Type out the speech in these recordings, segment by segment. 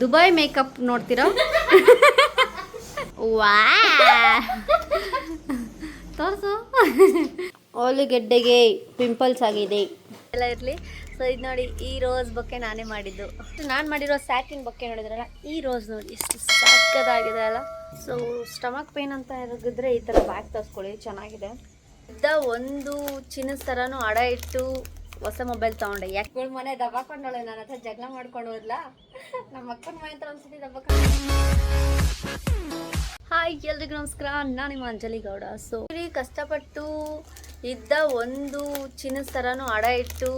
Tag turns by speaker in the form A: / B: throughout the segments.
A: Dubai makeup ನೋಡ್ತೀರಾ? ವಾ. ತೋರಿಸು. ಆಲೂಗೆಡ್ಡೆಗೆ ಪಿಂಪಲ್ಸ್ ಆಗಿದೆ. ಎಲ್ಲ ಇರಲಿ. ಸೊ ಇದು ನೋಡಿ ಈ ರೋಸ್ ಬೊಕ್ಕೆ ನಾನೇ ಮಾಡಿದ್ದು. ನಾನು ಮಾಡಿರೋ ಸ್ಯಾಟಿನ್ ಬೊಕ್ಕೆ ನೋಡಿದ್ರಲ್ಲ ಈ ರೋಸ್ ನೋಡಿ ಎಷ್ಟು ಸಾಕದಾಗಿದೆ ಅಲ್ಲ. ಸೊ ಸ್ಟಮಕ್ ಪೇನ್ ಅಂತ ಇರಗಿದ್ರೆ ಈ ಥರ ಬ್ಯಾಗ್ ತರಿಸ್ಕೊಳ್ಳಿ ಚೆನ್ನಾಗಿದೆ. ಇದ್ದ ಒಂದು ಚಿನ್ನದ ಥರನೂ ಅಡ ಇಟ್ಟು ಹೊಸ ಮೊಬೈಲ್ ತೊಗೊಂಡೆ. ಯಾಕೆ ಮನೆ ದಬ್ಬಾಕೊಂಡವಳೆ ನನ್ನ ಹತ್ರ ಜಗಳ ಮಾಡ್ಕೊಂಡು ಹೋದ್ಲ? ನಮ್ಮ ಅಕ್ಕನ ಮನೆ ಹತ್ರ ಒಂದ್ಸತಿ ದಬ್ಬಾಕೊಂಡು ಹಾಯ್ ಎಲ್ರಿಗೂ ನಮಸ್ಕಾರ. ನಾನು ನಿಮ್ಮ ಅಂಜಲಿ ಗೌಡ. ಸೊ ಕಷ್ಟಪಟ್ಟು ಇದ್ದ ಒಂದು ಚಿನ್ನದ ಥರನೂ ಅಡ ಇಟ್ಟು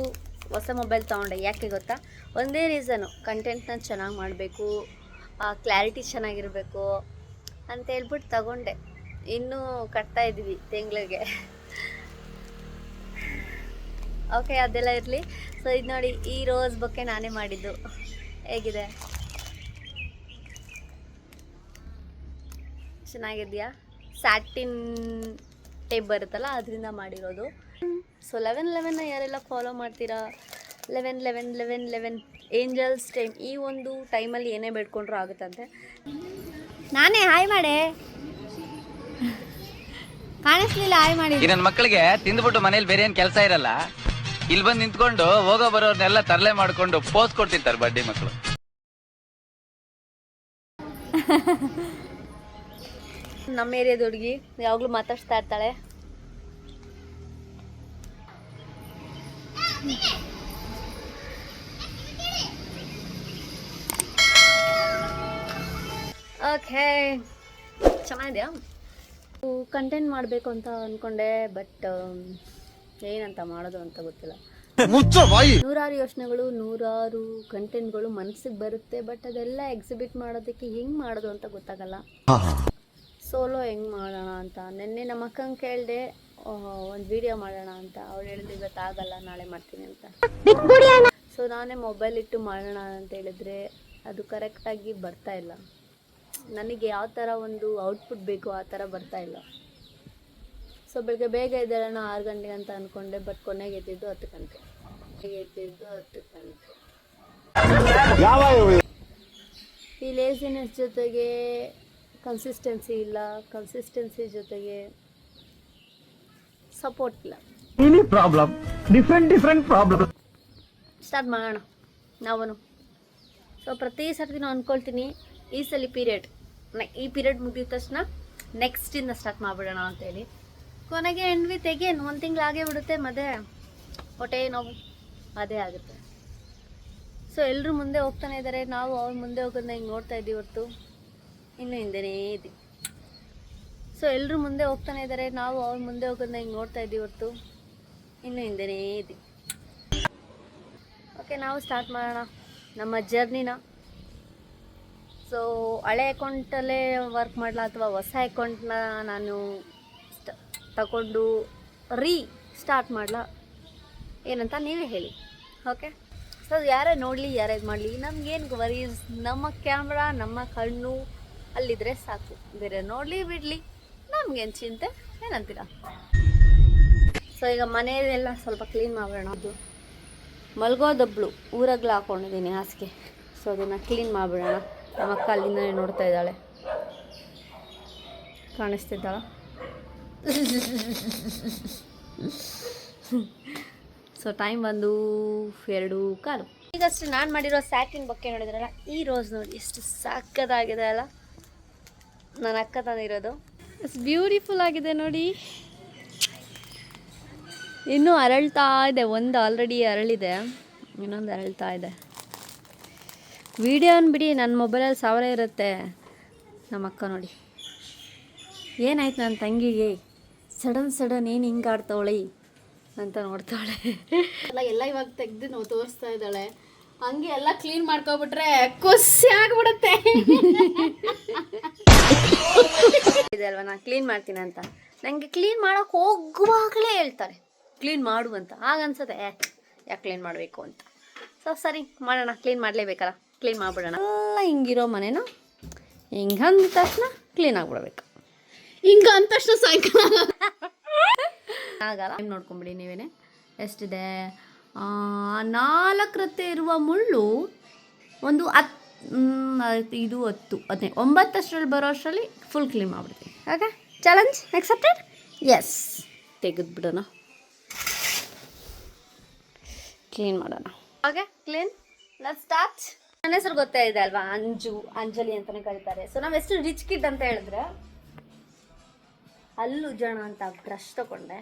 A: ಹೊಸ ಮೊಬೈಲ್ ತೊಗೊಂಡೆ. ಯಾಕೆ ಗೊತ್ತಾ? ಒಂದೇ ರೀಸನು ಕಂಟೆಂಟ್ನ ಚೆನ್ನಾಗಿ ಮಾಡಬೇಕು. ಕ್ಲಾರಿಟಿ ಚೆನ್ನಾಗಿರಬೇಕು ಅಂತ ಹೇಳ್ಬಿಟ್ಟು ತಗೊಂಡೆ. ಇನ್ನೂ ಕಟ್ತಾ ಇದ್ವಿ ತಿಂಗಳಿಗೆ. ಓಕೆ ಅದೆಲ್ಲ ಇರಲಿ. ಸೊ ಇದು ನೋಡಿ, ಈ ರೋಸ್ ಬೊಕ್ಕೆ ನಾನೇ ಮಾಡಿದ್ದು. ಹೇಗಿದೆ? ಚೆನ್ನಾಗಿದೆಯಾ? ಸ್ಯಾಟಿನ್ ಟೇಪ್ ಬರುತ್ತಲ್ಲ, ಅದರಿಂದ ಮಾಡಿರೋದು. ಸೊ ಲೆವೆನ್ ಲೆವೆನ್ನ ಯಾರೆಲ್ಲ ಫಾಲೋ ಮಾಡ್ತೀರಾ? Eleven eleven eleven eleven angels time ಈ ಒಂದು ಟೈಮಲ್ಲಿ ಏನೇ ಬೇಡ್ಕೊಂಡ್ರೂ ಆಗುತ್ತಂತೆ. ನಾನೇ ಹಾಯ್ ಮಾಡೆ. ಕಾಣಿಸ್ಲಿಲ್ಲ ಹಾಯ್ ಮಾಡಿ
B: ನನ್ನ ಮಕ್ಕಳಿಗೆ ತಿಂದ್ಬಿಟ್ಟು ಮನೇಲಿ ಬೇರೆ ಏನು ಕೆಲಸ ಇರಲ್ಲ. ಇಲ್ಲಿ ಬಂದು ನಿಂತ್ಕೊಂಡು ಹೋಗೋ ಬರೋರ್ನೆಲ್ಲ ತರಲೆ ಮಾಡ್ಕೊಂಡು ಪೋಸ್ ಕೊಡ್ತಿರ್ತಾರೆ ಬಡ್ಡಿ ಮಕ್ಕಳು
A: ನಮ್ಮ ಏರಿಯಾದ ಹುಡುಗಿ ಯಾವಾಗಲೂ ಮಾತಾಡ್ತಾ ಇರ್ತಾಳೆ. ಓಕೆ. ಚೆನ್ನಾಗಿದೆಯಾ? ಕಂಟೆಂಟ್ ಮಾಡಬೇಕು ಅಂತ ಅಂದ್ಕೊಂಡೆ ಬಟ್ ಏನಂತ ಮಾಡೋದು ಅಂತ ಗೊತ್ತಿಲ್ಲ. ನೂರಾರು ಯೋಚನೆಗಳು ನೂರಾರು ಕಂಟೆಂಟ್ಗಳು ಮನಸ್ಸಿಗೆ ಬರುತ್ತೆ ಬಟ್ ಅದೆಲ್ಲ ಎಕ್ಸಿಬಿಟ್ ಮಾಡೋದಕ್ಕೆ ಹೆಂಗ್ ಮಾಡೋದು ಅಂತ ಗೊತ್ತಾಗಲ್ಲ. ಸೋಲೋ ಹೆಂಗ್ ಮಾಡೋಣ ಅಂತ. ನಿನ್ನೆ ನಮ್ಮ ಅಕ್ಕಂಗೆ ಕೇಳಿದೆ ಒಂದು ವಿಡಿಯೋ ಮಾಡೋಣ ಅಂತ. ಅವ್ರು ಹೇಳಿದ್ರು ಇವತ್ತು ಆಗಲ್ಲ ನಾಳೆ ಮಾಡ್ತೀನಿ ಅಂತ. ಸೊ ನಾನೇ ಮೊಬೈಲ್ ಇಟ್ಟು ಮಾಡೋಣ ಅಂತ ಹೇಳಿದ್ರೆ ಅದು ಕರೆಕ್ಟಾಗಿ ಬರ್ತಾ ಇಲ್ಲ. ನನಗೆ ಯಾವ ಥರ ಒಂದು ಔಟ್ಪುಟ್ ಬೇಕು ಆ ಥರ ಬರ್ತಾ ಇಲ್ಲ. ಸೊ ಬೆಳಗ್ಗೆ ಬೇಗ ಎದ್ದೇಳೋಣ ಆರು ಗಂಟೆಗೆ ಅಂತ ಅಂದ್ಕೊಂಡೆ ಬಟ್ ಕೊನೆಗೆ ಎದ್ದಿದ್ದು ಹತ್ತು ಗಂಟೆ. ಎದ್ದಿದ್ದು ಹತ್ತು ಗಂಟೆ. ಈ ಲೇಸಿನೆಸ್ ಜೊತೆಗೆ ಕನ್ಸಿಸ್ಟೆನ್ಸಿ ಇಲ್ಲ. ಕನ್ಸಿಸ್ಟೆನ್ಸಿ ಜೊತೆಗೆ ಸಪೋರ್ಟ್ ಇಲ್ಲ.
C: Any problem different different problem
A: start ಮಾಡೋಣ. ನಾವನು. ಸೊ ಪ್ರತಿ ಸರ್ತಿ ನಾನು ಅಂದ್ಕೊಳ್ತೀನಿ ಈ ಸಲ ಪೀರಿಯಡ್ ಈ ಪೀರಿಯಡ್ ಮುಗಿದ ತಕ್ಷಣ ನೆಕ್ಸ್ಟಿಂದ ಸ್ಟಾರ್ಟ್ ಮಾಡಿಬಿಡೋಣ ಅಂತೇಳಿ. ಕೊನೆಗೆ ಎಗೇನ್ ಒಂದು ತಿಂಗಳು ಆಗೇ ಬಿಡುತ್ತೆ ಮತ್ತೆ ಹೊಟ್ಟೆ ನೋವು, ಅದೇ ಆಗುತ್ತೆ. ಸೊ ಎಲ್ಲರೂ ಮುಂದೆ ಹೋಗ್ತಾನೆ ಇದ್ದಾರೆ ನಾವು ಅವ್ರ ಮುಂದೆ ಹೋಗೋದನ್ನ ಹಿಂಗೆ ನೋಡ್ತಾ ಇದ್ದೀವಿ ಹೊರತು. ಇನ್ನು ಹಿಂದೆನೇ ಇದೆ. ಸೊ ಎಲ್ಲರೂ ಮುಂದೆ ಹೋಗ್ತಾನೆ ಇದ್ದಾರೆ ನಾವು ಅವ್ರ ಮುಂದೆ ಹೋಗೋದನ್ನ ಹಿಂಗೆ ನೋಡ್ತಾ ಇದ್ದೀವಿ ಹೊರತು. ಇನ್ನು ಹಿಂದೆನೇ ಇದೆ. ಓಕೆ ನಾವು ಸ್ಟಾರ್ಟ್ ಮಾಡೋಣ. ನಮ್ಮ ಜರ್ನಿನ ಸೊ ಹಳೆ ಅಕೌಂಟಲ್ಲೇ ವರ್ಕ್ ಮಾಡಲ ಅಥವಾ ಹೊಸ ಅಕೌಂಟ್ನ ನಾನು ತಗೊಂಡು ರೀ ಸ್ಟಾರ್ಟ್ ಮಾಡಲ? ಏನಂತ ನೀವೇ ಹೇಳಿ. ಓಕೆ ಸೊ ಯಾರೇ ನೋಡಲಿ, ಯಾರೇ ಇದು ಮಾಡಲಿ, ನಮ್ಗೇನು ವರೀಸ್ ನಮ್ಮ ಕ್ಯಾಮ್ರಾ ನಮ್ಮ ಕಣ್ಣು ಅಲ್ಲಿದ್ರೆ ಸಾಕು. ಬೇರೆ ನೋಡಲಿ, ಬಿಡಲಿ. ನಮ್ಗೇನು ಚಿಂತೆ? ಏನಂತೀರಾ? ಸೊ ಈಗ ಮನೆಯೆಲ್ಲ ಸ್ವಲ್ಪ ಕ್ಲೀನ್ ಮಾಡೋಣ. ಅದು ಮಲ್ಗೋದೊಬ್ಳು ಊರಗ್ಲು ಹಾಕೊಂಡಿದ್ದೀನಿ ಹಾಸಿಗೆ. ಸೊ ಅದನ್ನು ಕ್ಲೀನ್ ಮಾಡಿಬಿಡೋಣ. ನಮ್ಮ ಅಕ್ಕ ಅಲ್ಲಿಂದ ನೋಡ್ತಾ ಇದ್ದಾಳೆ. ಕಾಣಿಸ್ತಿದ್ದಾಳ? ಸೊ ಟೈಮ್ ಬಂದು ಎರಡು ಕಾಲು. ಈಗಷ್ಟು ನಾನು ಮಾಡಿರೋ ಸ್ಯಾಟಿನ್ ಬೊಕ್ಕೆ ನೋಡಿದ್ರಲ್ಲ, ಈ ರೋಸ್ ನೋಡಿ ಎಷ್ಟು ಸಕ್ಕದಾಗಿದೆ ಅಲ್ಲ. ನನ್ನ ಅಕ್ಕ ತಂದಿರೋದು ಎಷ್ಟು ಬ್ಯೂಟಿಫುಲ್ ಆಗಿದೆ ನೋಡಿ. ಇನ್ನೂ ಅರಳ್ತಾ ಇದೆ, ಒಂದು ಆಲ್ರೆಡಿ ಅರಳಿದೆ. ಇನ್ನೊಂದು ಅರಳ್ತಾ ಇದೆ. ವಿಡಿಯೋನ್ ಬಿಡಿ ನನ್ನ ಮೊಬೈಲಲ್ಲಿ ಸಾವಿರ ಇರುತ್ತೆ. ನಮ್ಮ ಅಕ್ಕ ನೋಡಿ. ಏನಾಯ್ತು ನನ್ನ ತಂಗಿಗೆ? ಸಡನ್ ಸಡನ್ ಏನು ಹಿಂಗೆ ಆಡ್ತಾವಳಿ ಅಂತ ನೋಡ್ತಾಳೆ. ಎಲ್ಲ ಎಲ್ಲ ಇವಾಗ ತೆಗ್ದು ನಾವು ತೋರಿಸ್ತಾ ಇದ್ದಾಳೆ. ಹಂಗೆ ಎಲ್ಲ ಕ್ಲೀನ್ ಮಾಡ್ಕೊಬಿಟ್ರೆ ಖುಷಿ ಆಗ್ಬಿಡುತ್ತೆ. ಇದೆ ಅಲ್ವಾ ನಾನು ಕ್ಲೀನ್ ಮಾಡ್ತೀನಿ ಅಂತ. ನನಗೆ ಕ್ಲೀನ್ ಮಾಡೋಕೆ ಹೋಗುವಾಗಲೇ ಹೇಳ್ತಾರೆ. ಕ್ಲೀನ್ ಮಾಡು ಅಂತ. ಆಗ ಅನ್ಸುತ್ತೆ ಯಾಕೆ ಕ್ಲೀನ್ ಮಾಡಬೇಕು ಅಂತ. ಸೊ ಸರಿ ಮಾಡೋಣ ಕ್ಲೀನ್ ಮಾಡಲೇಬೇಕಲ್ಲ. ಕ್ಲೀನ್ ಮಾಡಿಬಿಡೋಣ. ಎಲ್ಲ ಹಿಂಗಿರೋ ಮನೇನ ಹಿಂಗೆ ಅಂದ ತಕ್ಷಣ ಕ್ಲೀನ್ ಆಗಿಬಿಡ್ಬೇಕು. ಹಿಂಗೆ ಅಂದ ತಕ್ಷಣ ಸಾಯಂಕಾಲ. ಆಗಲ್ಲ. ನೋಡ್ಕೊಂಬಿಡಿ, ನೀವೇನೆ? ಎಷ್ಟಿದೆ? ನಾಲ್ಕರತ್ತೆ ಇರುವ ಮುಳ್ಳು ಒಂದು ಹತ್ತು ಇದು ಹತ್ತು ಹದಿನೈದು ಒಂಬತ್ತಷ್ಟರಲ್ಲಿ ಬರೋ ಅಷ್ಟರಲ್ಲಿ ಫುಲ್ ಕ್ಲೀನ್ ಮಾಡ್ಬಿಡ್ತೀನಿ. ಓಕೆ ಚಾಲೆಂಜ್ ಎಕ್ಸೆಪ್ಟೆಡ್ ಎಸ್ ತೆಗೆದ್ಬಿಡೋಣ ಕ್ಲೀನ್ ಮಾಡೋಣ. ಓಕೆ ಕ್ಲೀನ್ ಲೆಟ್ ಸ್ಟಾರ್ಟ್ ನನ್ನ ಹೆಸರು ಗೊತ್ತೇ ಇದೆ ಅಲ್ವಾ? ಅಂಜು, ಅಂಜಲಿ ಅಂತಲೇ ಕರೀತಾರೆ. ಸೊ ನಾವು ಎಷ್ಟು ರಿಚ್ ಕಿಡ್ ಅಂತ ಹೇಳಿದ್ರೆ ಹಲ್ಲು ಉಜ್ಜೋಣ ಅಂತ ಬ್ರಷ್ ತಗೊಂಡೆ.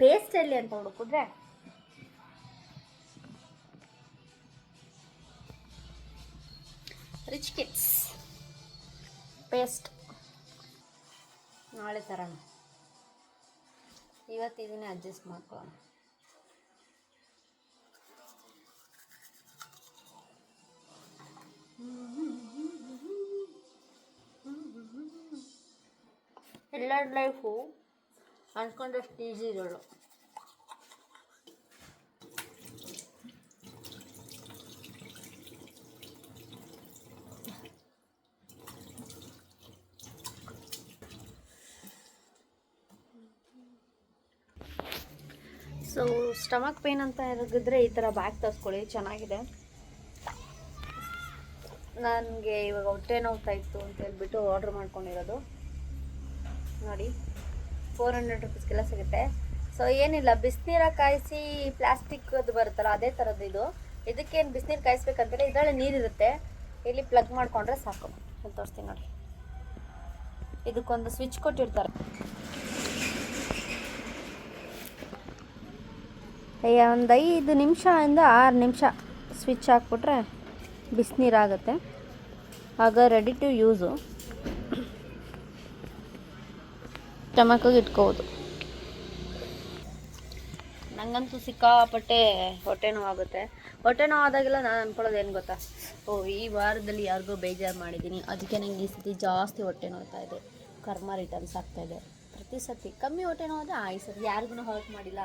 A: ಪೇಸ್ಟ್ ಎಲ್ಲಿ ಅಂತ ಹುಡುಕಿದ್ರೆ ರಿಚ್ ಕಿಟ್ಸ್ ಪೇಸ್ಟ್ ನಾಳೆ ತರೋಣ. ಇವತ್ತು ಇದನ್ನೇ ಅಡ್ಜಸ್ಟ್ ಮಾಡ್ಕೊಳ್ಳೋಣ. ಎಲ್ಲರ ಲೈಫು ಅನ್ಕೊಂಡಷ್ಟು ಈಸಿ ಇರೋಳು ಸೊ ಸ್ಟಮಕ್ ಪೇನ್ ಅಂತ ಇರಗಿದ್ರೆ ಈ ಥರ ಬ್ಯಾಗ್ ತರಿಸ್ಕೊಳ್ಳಿ, ಚೆನ್ನಾಗಿದೆ. ನನಗೆ ಇವಾಗ ಹೊಟ್ಟೆ ನೋವ್ತಾ ಇತ್ತು ಅಂತ ಹೇಳ್ಬಿಟ್ಟು ಆರ್ಡ್ರ್ ಮಾಡ್ಕೊಂಡಿರೋದು. ನೋಡಿ ಫೋರ್ ಹಂಡ್ರೆಡ್ ರುಪೀಸ್ಗೆಲ್ಲ ಸಿಗುತ್ತೆ. ಸೊ ಏನಿಲ್ಲ, ಬಿಸಿನೀರ ಕಾಯಿಸಿ ಪ್ಲಾಸ್ಟಿಕ್ ಅದು ಬರುತ್ತಲ್ಲ, ಅದೇ ಥರದ್ದು ಇದು. ಇದಕ್ಕೇನು ಬಿಸಿನೀರು ಕಾಯಿಸ್ಬೇಕಂತೇಳಿ ಇದರಲ್ಲಿ ನೀರಿರುತ್ತೆ. ಇಲ್ಲಿ ಪ್ಲಗ್ ಮಾಡಿಕೊಂಡ್ರೆ ಸಾಕು. ಅಂತ ತೋರಿಸ್ತೀನಿ ನೋಡಿ. ಇದಕ್ಕೊಂದು ಸ್ವಿಚ್ ಕೊಟ್ಟಿರ್ತಾರೆ. ಅಯ್ಯ, ಒಂದು ಐದು ನಿಮಿಷದಿಂದ ಆರು ನಿಮಿಷ ಸ್ವಿಚ್ ಹಾಕ್ಬಿಟ್ರೆ ಬಿಸಿನೀರಾಗುತ್ತೆ ಆಗ ರೆಡಿ ಟು ಯೂಸು ಟಮಕಿಗೆ ಇಟ್ಕೋಬೋದು ನನಗಂತೂ ಸಿಕ್ಕಾಪಟ್ಟೆ ಹೊಟ್ಟೆ ನೋವಾಗುತ್ತೆ. ಹೊಟ್ಟೆ ನೋವಾದಾಗೆಲ್ಲ ನಾನು ಅನ್ಕೊಳ್ಳೋದು ಏನು ಗೊತ್ತಾ? ಓ, ಈ ವಾರದಲ್ಲಿ ಯಾರಿಗೋ ಬೇಜಾರು ಮಾಡಿದ್ದೀನಿ. ಅದಕ್ಕೆ ನಂಗೆ ಈ ಸತಿ ಜಾಸ್ತಿ ಹೊಟ್ಟೆ ನೋಡ್ತಾ ಇದೆ. ಕರ್ಮ ರಿಟರ್ನ್ಸ್ ಆಗ್ತಾ ಇದೆ. ಪ್ರತಿ ಸತಿ ಕಮ್ಮಿ ಹೊಟ್ಟೆ ನೋವಾದ್ರೆ, ಆ, ಈ ಸತಿ ಯಾರಿಗೂ ಹರ್ಟ್ ಮಾಡಿಲ್ಲ.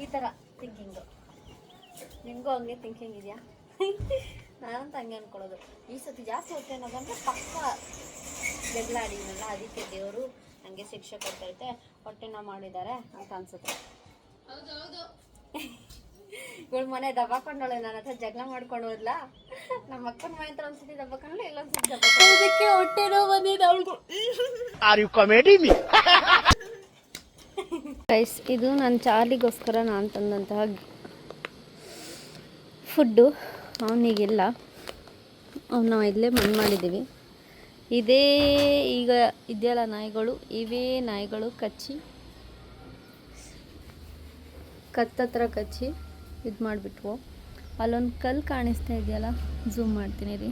A: ಈ ಥರ ಥಿಂಕಿಂಗು ನಿಮಗೂ ಹಂಗೆ ಥಿಂಕಿಂಗ್ ಇದೆಯಾ? ನಾನಂತ ಹಂಗೆ ಅನ್ಕೊಳ್ಳೋದು. ಈ ಸತಿ ಜಾಸ್ತಿ ಹೊಟ್ಟೆ ನೋವಂದ್ರೆ ಪಕ್ಕ ಜಗಳಾಡಿದ್ನಲ್ಲ ಅದಕ್ಕೆ ದೇವರು ನನಗೆ ಶಿಕ್ಷೆ ಕೊಡ್ತೈತೆ ಹೊಟ್ಟೆ ನೋವು ಮಾಡಿದ್ದಾರೆ ಅಂತ ಅನ್ಸುತ್ತೆ. ಇವಳು ಮನೆ ದಬ್ಬಾಕೊಂಡವಳೆ ನನ್ನ ಹತ್ರ ಜಗಳ ಮಾಡ್ಕೊಂಡು ಹೋದ್ಲಾ? ನಮ್ಮ ಅಕ್ಕನ ಮನೆ ಹತ್ರ ಒಂದ್ಸತಿ ದಬ್ಬಾಕೊಂಡ್ಲ ಇಲ್ಲೊಂದ್ಸತಿ ದಬ್ಬಾಕೊಂಡ್ಲು? ಅದಕ್ಕೆ ಹೊಟ್ಟೆ ನೋವು ಬಂದಿದೆ ಅವಳಿಗೂ
C: are you kidding me
A: guys ಇದು ನನ್ನ ಚಾರ್ಲಿಗೋಸ್ಕರ ನಾನು ತಂದಂತಹ ಫುಡ್ಡು. ಅವನಿಗಿಲ್ಲ. ಅವ್ನು ನಾವು ಇಲ್ಲೇ ಮಣ್ಣು ಮಾಡಿದ್ದೀವಿ. ಇದೇ ಈಗ ಇದೆಯಲ್ಲ ನಾಯಿಗಳು, ಇವೇ ನಾಯಿಗಳು ಕಚ್ಚಿ, ಕತ್ತತ್ರ ಕಚ್ಚಿ ಇದು ಮಾಡಿಬಿಟ್ವು. ಅಲ್ಲೊಂದು ಕಲ್ಲು ಕಾಣಿಸ್ತಾ ಇದೆಯಲ್ಲ ಝೂಮ್ ಮಾಡ್ತೀನಿ ರೀ.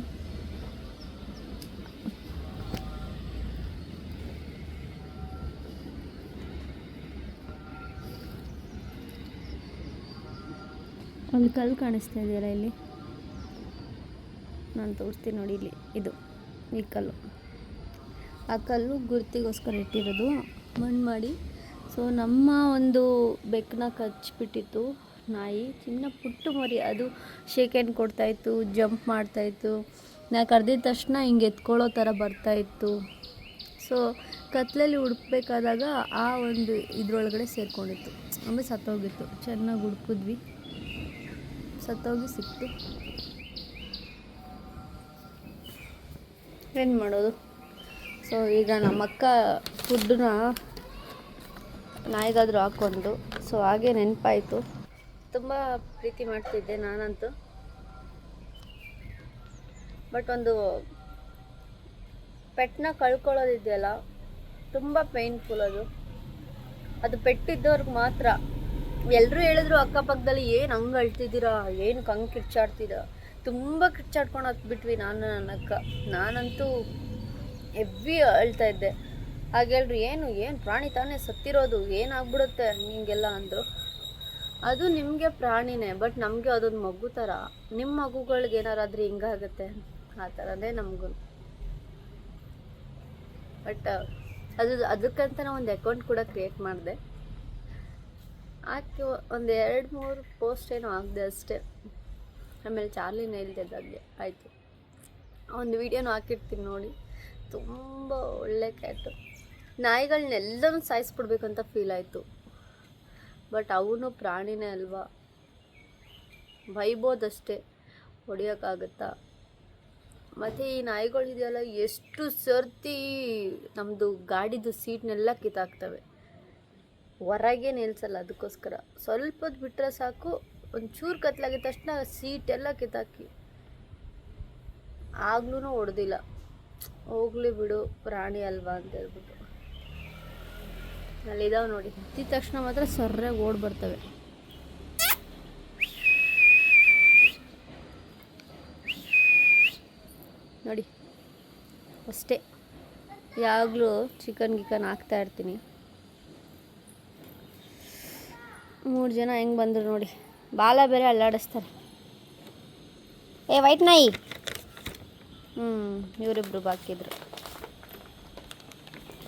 A: ಒಂದು ಕಲ್ಲು ಕಾಣಿಸ್ತಾ ಇದೆಯಲ್ಲ ಇಲ್ಲಿ. ನಾನು ತೋರಿಸ್ತೀನಿ ನೋಡಿ ಇಲ್ಲಿ, ಇದು. ಈ ಕಲ್ಲು. ಆ ಕಲ್ಲು ಗುರ್ತಿಗೋಸ್ಕರ ಇಟ್ಟಿರೋದು. ಮಣ್ಣು ಮಾಡಿ. ಸೊ ನಮ್ಮ ಒಂದು ಬೆಕ್ಕನ್ನ ಕಚ್ಚಿಬಿಟ್ಟಿತ್ತು ನಾಯಿ. ಚಿನ್ನ ಪುಟ್ಟು ಮರಿ ಅದು ಶೇಕ್ ಹ್ಯಾಂಡ್ ಕೊಡ್ತಾಯಿತ್ತು ಜಂಪ್ ಮಾಡ್ತಾಯಿತ್ತು ನಾ ಕರೆದಿದ ತಕ್ಷಣ ಹಿಂಗೆ ಎತ್ಕೊಳ್ಳೋ ಥರ ಬರ್ತಾಯಿತ್ತು ಸೊ ಕತ್ಲಲ್ಲಿ ಹುಡುಕ್ಬೇಕಾದಾಗ ಆ ಒಂದು ಇದ್ರೊಳಗಡೆ ಸೇರಿಕೊಂಡಿತ್ತು. ಆಮೇಲೆ ಸತ್ತೋಗಿತ್ತು. ಚೆನ್ನಾಗಿ ಹುಡುಕಿದ್ವಿ ಸತ್ತೋಗಿ ಸಿಕ್ತು. ಏನು ಮಾಡೋದು. ಸೊ ಈಗ ನಮ್ಮ ಅಕ್ಕ ಫುಡ್ಡನ್ನ ನಾಯಿಗಾದರೂ ಹಾಕ್ಕೊಂಡು. ಸೊ ಹಾಗೆ ನೆನಪಾಯಿತು. ತುಂಬ ಪ್ರೀತಿ ಮಾಡ್ತಿದ್ದೆ ನಾನಂತೂ. ಬಟ್ ಒಂದು ಪೆಟ್ಟನ್ನ ಕಳ್ಕೊಳ್ಳೋದಿದೆಯಲ್ಲ, ತುಂಬ ಪೇನ್ಫುಲ್ ಅದು. ಅದು ಪೆಟ್ಟಿದ್ದವ್ರಿಗೆ ಮಾತ್ರ. ಎಲ್ಲರೂ ಹೇಳಿದ್ರು ಅಕ್ಕಪಕ್ಕದಲ್ಲಿ, ಏನು ಹಂಗೆ ಅಳ್ತಿದ್ದೀರಾ? ಏನು ಕಂಗೆ ಕಿರ್ಚಾಡ್ತೀರಾ ತುಂಬ ಕಿಚ್ಚಾಡ್ಕೊಂಡು ಹತ್ಬಿಟ್ವಿ ನಾನು ನನ್ನ ಅಕ್ಕ. ನಾನಂತೂ ಹೆವ್ವಿ ಅಳ್ತಾ ಇದ್ದೆ. ಹಾಗೆ ಹೇಳ್ರಿ, ಏನು ಏನು ಪ್ರಾಣಿ ತಾನೇ ಸತ್ತಿರೋದು, ಏನಾಗ್ಬಿಡುತ್ತೆ ಹಿಂಗೆಲ್ಲ ಅಂದರು. ಅದು ನಿಮಗೆ ಪ್ರಾಣಿನೇ ಬಟ್ ನಮಗೆ ಅದೊಂದು ಮಗು ಥರ ನಿಮ್ಮ ಮಗುಗಳಿಗೆ ಏನಾರಾದ್ರೂ ಹಿಂಗಾಗುತ್ತೆ, ಆ ಥರನೇ ನಮಗೂ. ಬಟ್ ಅದು, ಅದಕ್ಕಂತ ಒಂದು ಅಕೌಂಟ್ ಕೂಡ ಕ್ರಿಯೇಟ್ ಮಾಡಿದೆ. ಹಾಕಿ ಒಂದು ಎರಡು ಮೂರು ಪೋಸ್ಟ್ ಏನೋ ಆಗಿದೆ ಅಷ್ಟೇ. ಆಮೇಲೆ ಚಾರ್ಲಿನ ನೈಲ್ದಾಗೆ ಆಯಿತು. ಒಂದು ವೀಡಿಯೋನೂ ಹಾಕಿರ್ತೀನಿ ನೋಡಿ. ತುಂಬ ಒಳ್ಳೆ ಕ್ಯಾಟು ನಾಯಿಗಳನ್ನೆಲ್ಲನೂ ಸಾಯಿಸ್ಬಿಡ್ಬೇಕಂತ ಫೀಲ್ ಆಯಿತು. ಬಟ್ ಅವನು ಪ್ರಾಣಿನೇ ಅಲ್ವಾ? ಬೈಬೋದಷ್ಟೇ. ಹೊಡಿಯೋಕ್ಕಾಗತ್ತಾ? ಮತ್ತು ಈ ನಾಯಿಗಳಿದೆಯಲ್ಲ, ಎಷ್ಟು ಸರ್ತಿ ನಮ್ಮದು ಗಾಡಿದು ಸೀಟ್ನೆಲ್ಲ ಕಿತ್ತಾಕ್ತವೆ. ಹೊರಗೆ ನಿಲ್ಸಲ್ಲ ಅದಕ್ಕೋಸ್ಕರ. ಸ್ವಲ್ಪ ಹೊತ್ತು ಬಿಟ್ಟರೆ ಸಾಕು ಒಂಚೂರು ಕತ್ಲಾಗಿದ ತಕ್ಷಣ ಸೀಟ್ ಎಲ್ಲ ಕಿತ್ತಾಕಿ. ಆಗ್ಲೂ ಹೊಡೆದಿಲ್ಲ ಹೋಗ್ಲಿ ಬಿಡು, ಪ್ರಾಣಿ ಅಲ್ವಾ ಅಂತ ಹೇಳ್ಬಿಟ್ಟು. ಅಲ್ಲಿದಾವೆ ನೋಡಿ. ಹತ್ತಿದ ತಕ್ಷಣ ಮಾತ್ರ ಸರ್ರೆ ಓಡ್ ಬರ್ತವೆ. ನೋಡಿ. ಅಷ್ಟೇ. ಯಾವಾಗಲೂ ಚಿಕನ್ ಗಿಕನ್ ಹಾಕ್ತಾ ಇರ್ತೀನಿ. ಮೂರು ಜನ ಹೆಂಗೆ ಬಂದರು ನೋಡಿ. ಬಾಲ ಬೇರೆ ಅಲ್ಲಾಡಿಸ್ತಾರೆ. ಏ ವೈಟ್ ನಾಯಿ. ಹ್ಞೂ ಇವರಿಬ್ರು ಬಾಕಿದ್ರು.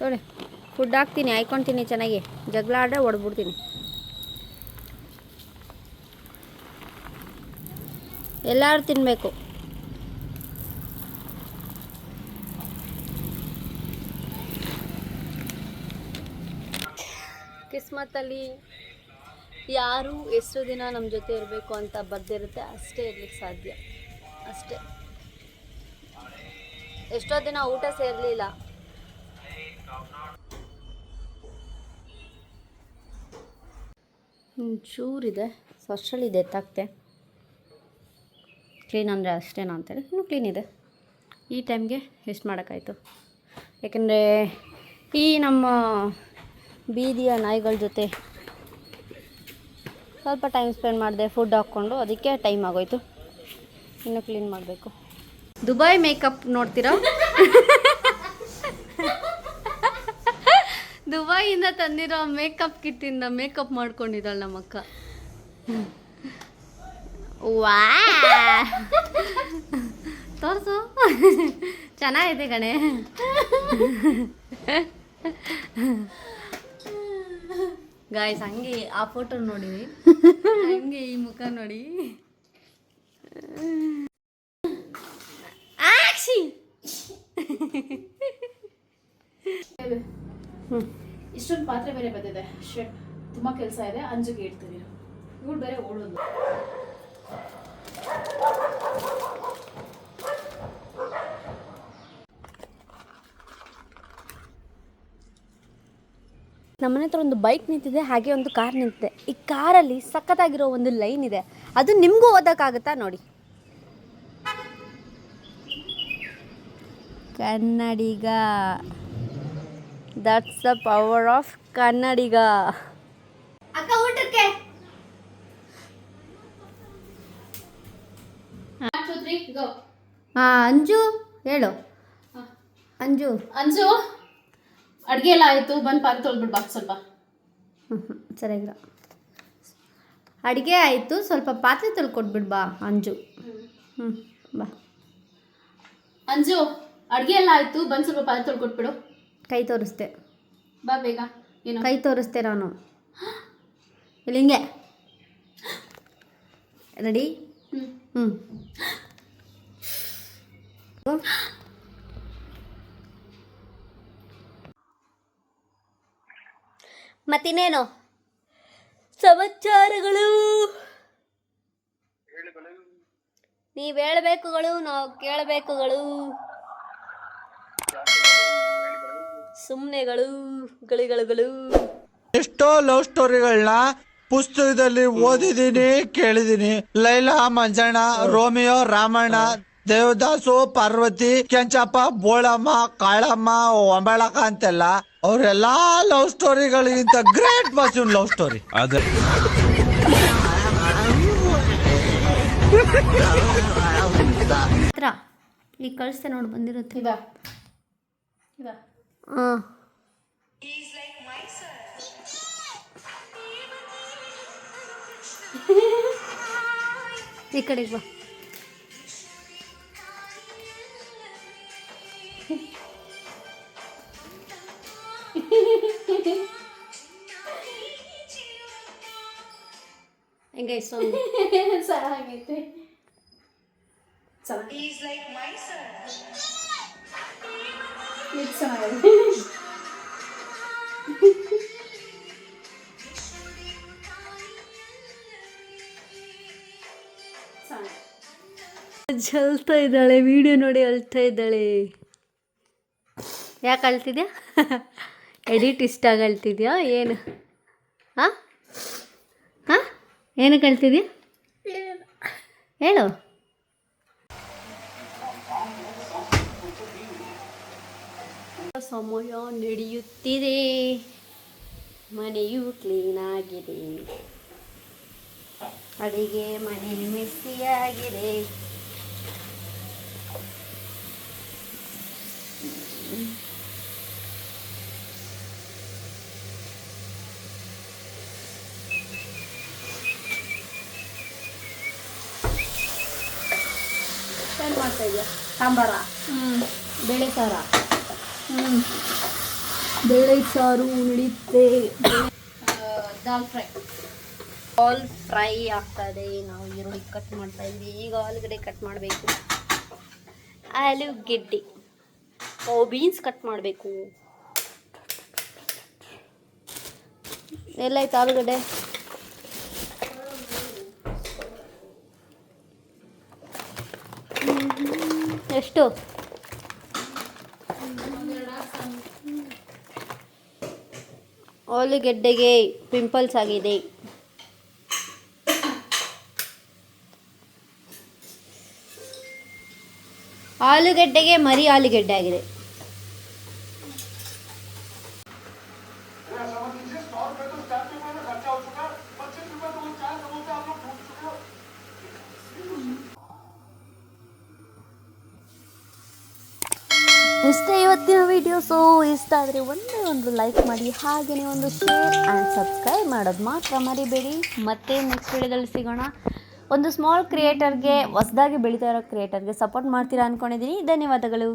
A: ನೋಡಿ ಫುಡ್ ಹಾಕ್ತೀನಿ ಹಾಯ್ಕೊತೀನಿ ಚೆನ್ನಾಗಿ. ಜಗಳ ಆಡ್ರೆ ಹೊಡೆದ್ಬಿಡ್ತೀನಿ ಎಲ್ಲರೂ ತಿನ್ನಬೇಕು ಕಿಸ್ಮತ್ತಲ್ಲಿ ಯಾರು ಎಷ್ಟು ದಿನ ನಮ್ಮ ಜೊತೆ ಇರಬೇಕು ಅಂತ ಬರ್ದಿರುತ್ತೆ, ಅಷ್ಟೇ ಇರ್ಲಿಕ್ಕೆ ಸಾಧ್ಯ. ಅಷ್ಟೇ. ಎಷ್ಟೋ ದಿನ ಊಟ ಸೇರಲಿಲ್ಲ. ಚೂರಿದೆ ಇದೆ ಎತ್ತಾಕ್ತೆ ಕ್ಲೀನ್ ಅಂದರೆ ಅಷ್ಟೇನಾ ಅಂತೇಳಿ ಇನ್ನೂ ಕ್ಲೀನ್ ಇದೆ. ಈ ಟೈಮ್ಗೆ ಎಷ್ಟು ಮಾಡೋಕ್ಕಾಯ್ತು. ಯಾಕೆಂದರೆ ಈ ನಮ್ಮ ಬೀದಿಯ ನಾಯಿಗಳ ಜೊತೆ ಸ್ವಲ್ಪ ಟೈಮ್ ಸ್ಪೆಂಡ್ ಮಾಡಿದೆ ಫುಡ್ ಹಾಕ್ಕೊಂಡು. ಅದಕ್ಕೆ ಟೈಮ್ ಆಗೋಯ್ತು. ಇನ್ನು ಕ್ಲೀನ್ ಮಾಡಬೇಕು. ದುಬೈ ಮೇಕಪ್ ನೋಡ್ತೀರಾ? ದುಬೈಯಿಂದ ತಂದಿರೋ ಮೇಕಪ್ ಕಿಟ್ಟಿಂದ ಮೇಕಪ್ ಮಾಡ್ಕೊಂಡಿದ್ದಾಳೆ ನಮ್ಮ ಅಕ್ಕ. ವಾ ತೋರಿಸು. ಚೆನ್ನಾಗಿದೆ ಕಣೆ. ಗಾಯ್ಸ್ ಹಂಗೆ ಆ ಫೋಟೋ ನೋಡಿ ಹಂಗೆ ಈ ಮುಖ ನೋಡಿ. ಆಕ್ಷಿ!
D: ಇಷ್ಟೊಂದು ಪಾತ್ರೆ ಬೇರೆ ಬಂದಿದೆ. ಶೆಟ್ ತುಂಬಾ ಕೆಲಸ ಇದೆ. ಅಂಜುಗೆ ಇಡ್ತೀವಿ ಇವ್ರು ಬೇರೆ ಓಡೋದು.
A: ನಮ್ಮನೆ ಹತ್ರ ಒಂದು ಬೈಕ್ ನಿಂತಿದೆ ಹಾಗೆ ಒಂದು ಕಾರ್ ನಿಂತಿದೆ. ಈ ಕಾರಲ್ಲಿ ಸಖತ್ತಾಗಿರೋ ಒಂದು ಲೈನ್ ಇದೆ. ಅದು ನಿಮಗೂ ಓದೋಕ್ಕಾಗುತ್ತಾ ನೋಡಿ. Kannadiga. That's the power of Kannadiga. ಅಕ್ಕ ಊಟಕ್ಕೆ? ಅಂಜು ಹೇಳು. ಅಂಜು?
D: ಅಂಜು. ಅಡ್ಗೆ ಎಲ್ಲ ಆಯಿತು ಬಂದು ಪಾತ್ರೆ ತೊಳ್ಬಿಡ್ ಬಾ ಸ್ವಲ್ಪ.
A: ಸರಿಯಾಗಿಲ್ಲ ಅಡುಗೆ ಆಯಿತು ಸ್ವಲ್ಪ ಪಾತ್ರೆ ತೊಳ್ಕೊಟ್ಬಿಡು ಬಾ ಅಂಜು. ಹ್ಞೂ ಬಾ.
D: ಅಂಜು ಅಡುಗೆ ಎಲ್ಲ ಆಯಿತು ಬಂದು ಸ್ವಲ್ಪ ಪಾತ್ರೆ ತೊಳ್ಕೊಟ್ಬಿಡು.
A: ಕೈ ತೋರಿಸ್ತೆ
D: ಬಾ ಬೇಗ ಏನು?
A: ಕೈ ತೋರಿಸ್ತೆ ನಾನು. ಇಲ್ಲಿ ಹಿಂಗೆ. ರೆಡಿ
D: ಹ್ಞೂ
A: ಹ್ಞೂ ಮತ್ತಿನ್ನೇನು? ಸಮಾಚಾರಗಳು. ನೀವ್ ಹೇಳಬೇಕುಗಳು, ನಾವು ಕೇಳಬೇಕುಗಳು. ಸುಮ್ಮನೆಗಳು ಗಳಿಗಳುಗಳು.
E: ಎಷ್ಟೋ ಲವ್ ಸ್ಟೋರಿಗಳನ್ನ ಪುಸ್ತಕದಲ್ಲಿ ಓದಿದೀನಿ ಕೇಳಿದೀನಿ ಲೈಲಾ, ಮಂಜಣ್ಣ, ರೋಮಿಯೋ, ರಾಮಣ್ಣ, ದೇವದಾಸು, ಪಾರ್ವತಿ, ಕೆಂಚಪ್ಪ, ಬೋಳಮ್ಮ, ಕಾಳಮ್ಮ, ಒಂಬಳಕ ಅಂತೆಲ್ಲ. ಅವರೆಲ್ಲಾ ಲವ್ ಸ್ಟೋರಿಗಳಿಗಿಂತ ಗ್ರೇಟ್ ಮಸ್ ಲವ್ ಸ್ಟೋರಿ
A: ಹತ್ರ. ಈಗ ಕಳಿಸ್ತೆ ನೋಡಿ ಬಂದಿರುತ್ತೆ
D: ಇದಾ. ಇದಾ.
A: ಹಾಂ ಈ ಕಡೆಗೆ ಬಾ. ಹೆಂಗೆ ಸಾಂಗ್
D: ಚೆನ್ನಾಗೈತೆ ಚೆನ್ನಾಗಿದೆ
A: ಅಳ್ತಾ ಇದ್ದಾಳೆ ವಿಡಿಯೋ ನೋಡಿ ಅಳ್ತಾ ಇದ್ದಾಳೆ. ಯಾಕೆ ಅಳ್ತಿದ್ಯಾ? ಎಡಿಟ್ ಇಷ್ಟ ಆಗಿ ಅಳ್ತಿದ್ಯಾ? ಏನು? ಹಾಂ ಏನಕ್ಕೆ ಅಳ್ತಿದ್ಯಾ ಹೇಳು. ಸಮಯ ನಡೆಯುತ್ತಿದೆ. ಮನೆಯು ಕ್ಲೀನ್ ಆಗಿದೆ. ಅಡಿಗೆ ಮನೆ ಮೆಸ್ಸಿಯಾಗಿದೆ ಏನು ಮಾಡ್ತಾ ಇದೆಯಾ ಸಾಂಬಾರ ಬೇಳೆ ಸಾರ? ಬೇಳೆ ಸಾರು ಉಳಿತೆ ದಾಲ್ ಫ್ರೈ. ಆಲ್ ಫ್ರೈ ಆಗ್ತದೆ. ನಾವು ಈರುಳ್ಳಿ ಕಟ್ ಮಾಡ್ತಾ ಇದ್ವಿ ಈಗ ಆಲೂಗಡ್ಡೆ ಕಟ್ ಮಾಡಬೇಕು. ಆಲೂಗೆಡ್ಡೆ. ಓ ಬೀನ್ಸ್ ಕಟ್ ಮಾಡಬೇಕು. ಎಲ್ಲಾಯ್ತು ಆಲೂಗಡ್ಡೆ? ಎಷ್ಟು? ಆಲೂಗೆಡ್ಡೆಗೆ ಪಿಂಪಲ್ಸ್ ಆಗಿದೆ. ಆಲೂಗೆಡ್ಡೆಗೆ ಮರಿ ಆಲೂಗೆಡ್ಡೆ ಆಗಿದೆ. ಇಷ್ಟೇ ಇವತ್ತಿನ ವಿಡಿಯೋಸು ಇಷ್ಟ ಆದರೆ ಒಂದೇ ಒಂದು ಲೈಕ್ ಮಾಡಿ ಹಾಗೆಯೇ ಒಂದು ಶೇರ್ ಆ್ಯಂಡ್ ಸಬ್ಸ್ಕ್ರೈಬ್ ಮಾಡೋದು ಮಾತ್ರ ಮರಿಬೇಡಿ. ಮತ್ತೆ ನೆಕ್ಸ್ಟ್ ವಿಡಿಯೋದಲ್ಲಿ ಸಿಗೋಣ. ಒಂದು ಸ್ಮಾಲ್ ಕ್ರಿಯೇಟರ್ಗೆ ಹೊಸದಾಗಿ ಬೆಳೀತಾ ಇರೋ ಕ್ರಿಯೇಟರ್ಗೆ ಸಪೋರ್ಟ್ ಮಾಡ್ತೀರಾ ಅಂದ್ಕೊಂಡಿದ್ದೀನಿ ಧನ್ಯವಾದಗಳು.